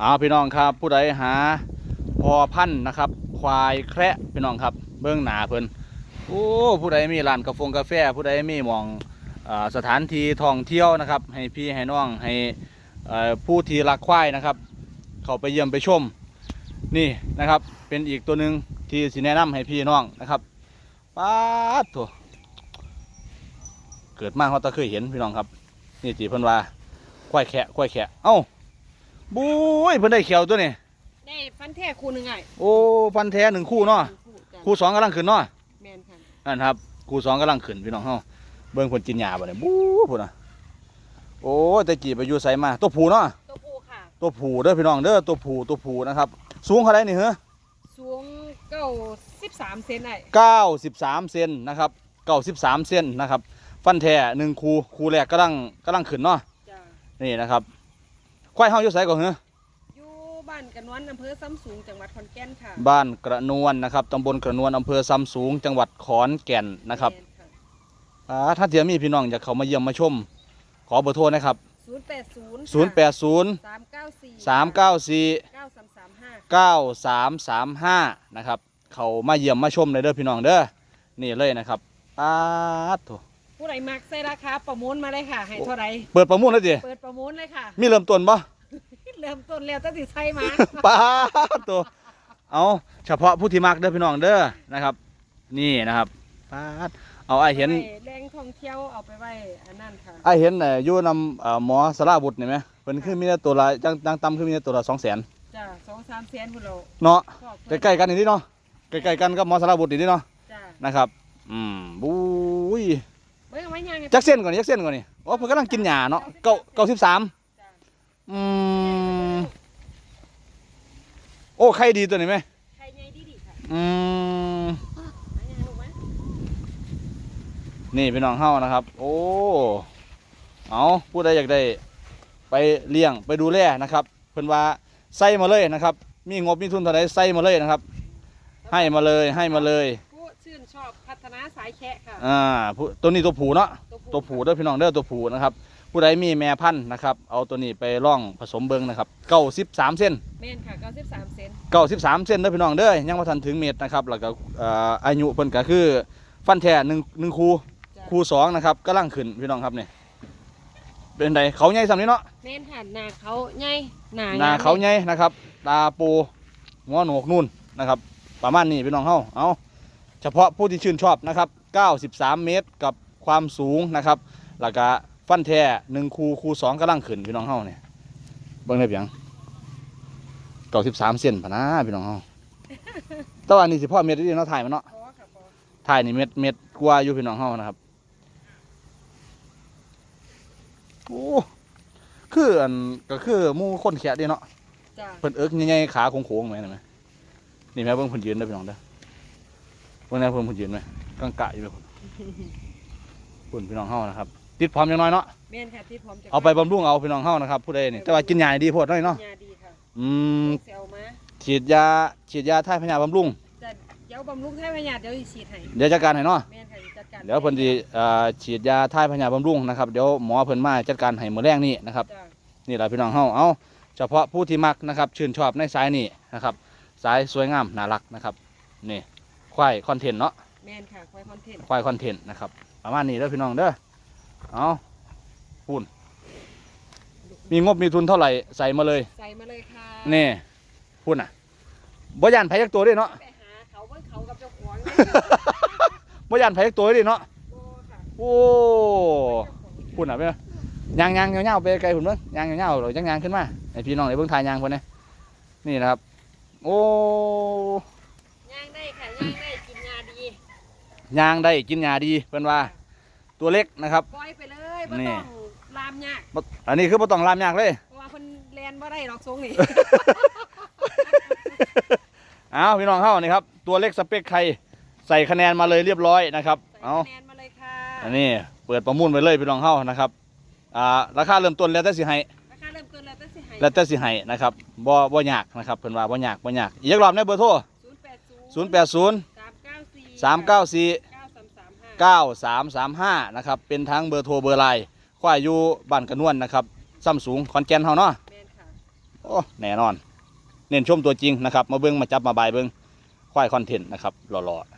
เอาพี่น้องครับ ผู้ใดหาพอพันธุ์นะครับ ควายแคระพี่น้องครับ เบื้องหนาเพิ่นโอ้ผู้ใดมีร้านกาแฟกาแฟ ผู้ใดมีมองอสถานที่ท่องเที่ยวนะครับ ให้พี่ให้น้องให้ผู้ที่รักควายนะครับ เขาไปเยี่ยมไปชมนี่นะครับ เป็นอีกตัวหนึ่งที่สิแนะนำให้พี่น้องนะครับป๊าดโถเกิดมาเขาตะเคยเห็นพี่น้องครับ นี่จีเพิ่นว่าควายแขะควายแขะเอ้า บุ้ยเพิ่นได้เขียวตัวนี้ได้ฟันแท้คู่หนึ่งไงโอ้ฟันแท้หนึ่งคู่เนาะคู่จ้ะคู่สองกำลังขึ้นเนาะแมนค่ะนั่นครับคู่สองกำลังขึ้นพี่น้องเฮาเบิ่งเพิ่นกินหญ้าบ่เนี่ยบู๊พุ่นน่ะโอ้ยแต่จีไปอยู่ไสมา ตัวผู้เนาะตัวผู้ค่ะ ตัวผู้เด้อพี่น้องเด้อตัวผู้ตัวผู้นะครับ สูงเท่าไหร่นี่เหรอสูงเก้าสิบสามเซนไอ้93เซนนะครับ93เซนนะครับ ฟันแท้หนึ่งคู่คู่แรกกำลังกำลังขึ้นเนาะจ้ะนี่นะครับ ควายเฮาอยู่ไสก่อนเหรออยู่บ้านกันนวนอำเภอซ้ำสูงจังหวัดขอนแก่นค่ะบ้านกระนวลนะครับตำบลกระนวลอำเภอซ้ำสูง จังหวัดขอนแก่นนะครับแม่ค่ะอ่าถ้าเทียมีพี่น้องอยากเข้ามาเยี่ยมมาชม ขอเบอร์โทรนะครับศูนย์แปดศูนย์080สามเก้าสี่394เก้าสามสามห้า9335 นะครับ เขามาเยี่ยมมาชมเลยเด้อพี่น้องเด้อ นี่เลยนะครับอาดโถ ผู้ใดมักใส่ราคาประมูลมาเลยค่ะ ให้เท่าไหรเปิดประมูลแล้วจิเปิดประมูลเลยค่ะ มีเริ่มต้นบ่เริ่มต้นแล้วตั้งแต่ใส่มาป้าดโตัวเอาเฉพาะผู้ที่มักเด้อพี่น้องเด้อนะครับ นี่นะครับป้าดเอาไอ้เห็นไว้แรงท่องเที่ยวเอาไปไว้อันนั้นค่ะไอ้เห็นเอ่ออยู่นำเอ่อหมอสราบุตรนี่ไหมเพิ่นคือมีแต่ตัวละจังจังต่ำคือมีแต่ตัวละ200,000จ้ะสองสามเซนพุ่นเราเนาะชอบใกล้ๆกันนี่เนาะใกล้ๆกันกับหมอสราบุตรนี่เนาะจ้ะนะครับ อืมบุ้ย เบิ่งเอาไว้ยังไงจักเส้นก่อนนี่จักเส้นก่อนนี่โอ้เพิ่นกำลังกินหญ้าเนาะเก้าเก้าสิบสามอืมโอ้ไข่ดีตัวนี้ไหมใครไงดีดีค่ะอืมอันยังลูกไหมนี่พี่น้องเฮานะครับ โอ้เอาผู้ใดอยากได้ ไปเลี้ยงไปดูแลนะครับ เพิ่นว่าใส่มาเลยนะครับ มีงบมีทุนเท่าใดใส่มาเลยนะครับ ให้มาเลยให้มาเลย ชื่นชอบพัฒนาสายแคะค่ะ อ่าผู้ตัวนี้ตัวผูเนาะผู้ตัวผูเด้อพี่น้องเด้อตัวผูนะครับ ผู้ใดมีแม่พันธุ์นะครับ เอาตัวนี้ไปล่องผสมเบิงนะครับเก้าสิบสามเส้น เมนค่ะ93เซนเก้าสิบสามเส้นเด้อพี่น้องเด้อยังมาทันถึงเม็ดนะครับแล้วก็เอ่ออายุเพิ่นก็คือ ฟันแท้หนึ่งหนึ่งคูจ้ะคูสองนะครับกำลังขึ้นพี่น้องครับนี่เป็นไดเขาใหญ่สำนี้เนาะเมนค่ะหน้าเขาใหญ่หน้าหน้าเขาใหญ่นะครับ ตาปูหัวโหนกนู่นนะครับ ประมาณนี้พี่น้องเฮาเอาเฉพาะผู้ที่ชื่นชอบนะครับ 93 เมตรกับความสูงนะครับแล้วก็ฟันแท้หนึ่งคูคูสองกำลังขึ้นพี่น้องเฮาเนี่ยเบิ่งได้เพียง93เซนพะนะพี่น้องเฮาแต่ว่านี่สิพ่อเม็ดที่เนาะถ่ายมันเนาะพอค่ะพอถ่ายนี่เม็ดเม็ดกว่าอยู่พี่น้องเฮานะครับโอ้คืออันก็คือหมู่คนแขะเดีเนาะจ้ะเพิ่นเอิกใหญ่ๆขาโค้งๆไหมเห็นไหมนี่แม่เบิ่งเพิ่นยืนเด้อพี่น้องเด้อ เบิ่งแน่เพิ่นเพิ่นยืนไหมกางกะอยู่เลยพุ่นพี่น้องเฮานะครับ ติดพร้อมอย่างน้อยเนาะเมนค่ะที่พร้อมจะเอาไปบำรุงเอาพี่น้องเฮานะครับผู้ใดนี่แต่ว่ากินยาให้ดีโพดหน่อยเนาะยาดีค่ะอืมเซลมาฉีดยาฉีดยาท่ายพญาบำรุงจะเดี๋ยวบำรุงให้พญาเดี๋ยวอีฉีดให้เดี๋ยวจัดการให้เนาะเมนค่ะจัดการเดี๋ยวเพิ่นสิเอ่อฉีดยาท่ายพญาบำรุงนะครับเดี๋ยวหมอเพิ่นมาจัดการให้มื้อแรงนี้นะครับ จ้ะนี่แหละพี่น้องเฮาเอาเฉพาะผู้ที่มักนะครับ ชื่นชอบในสายนี้นะครับ สายสวยงามน่ารักนะครับ นี่ ควายคอนเทนต์เนาะเมนค่ะควายคอนเทนต์ควายคอนเทนต์นะครับ ประมาณนี้เด้อพี่น้องเด้อเอาพูนมีงบมีทุนเท่าไหร่ใส่มาเลย ใส่มาเลยค่ะนี่พูนอะบ่ยันไผยักตัวด้วยเนาะไปหาเขาเบิ่งเขากับเจ้าของบ่ยันไผยักตัวด้วยเนาะโอ้ค่ะโอ้พูนอะเป็นไงยางยางเงาๆไปไกลพุ่นเบิ่งยางเงาๆเราจังยางขึ้นมาให้พี่น้องได้เบิ่งทายยางพุ่นเนี่ยนี่นะครับ โอ้ ย่างได้ค่ะย่างได้กินยาดี ยางได้กินยาดีเพิ่นว่า ตัวเล็กนะครับ ปล่อยไปเลยบ่นี่ ต้องลามยากบ่อันนี้คือบ่ต้องลามยากเลย เพราะว่าเพิ่นแลนบ่ได้หรอกทรงนี่ เอาพี่น้องเข้านี่ครับ ตัวเล็กสเปคใครใส่คะแนนมาเลยเรียบร้อยนะครับใส่เอา คะแนนมาเลยค่ะอันนี้เปิดประมูลไปเลยพี่น้องเข้านะครับ อ่าราคาเริ่มต้นแล้วแต่สิให้ราคาเริ่มต้นแล้วแต่สิให้แล้วแต่สิให้นะครับบ่บ่ยากนะครับเพิ่นว่าบ่ยากบ่ยากอีกรอบในเบอร์โทร080 080 394 394 9335 9335นะครับเป็นทั้งเบอร์โทรเบอร์ไลน์ควายอยู่บ้านกระนวนนะครับซ้ำสูงขอนแก่นเฮาเนาะแม่นค่ะโโอ้แน่นอน เน้นชมตัวจริงนะครับ มาเบิ้งมาจับมาบายเบิ้งควายคอนเทนต์นะครับหล่อๆ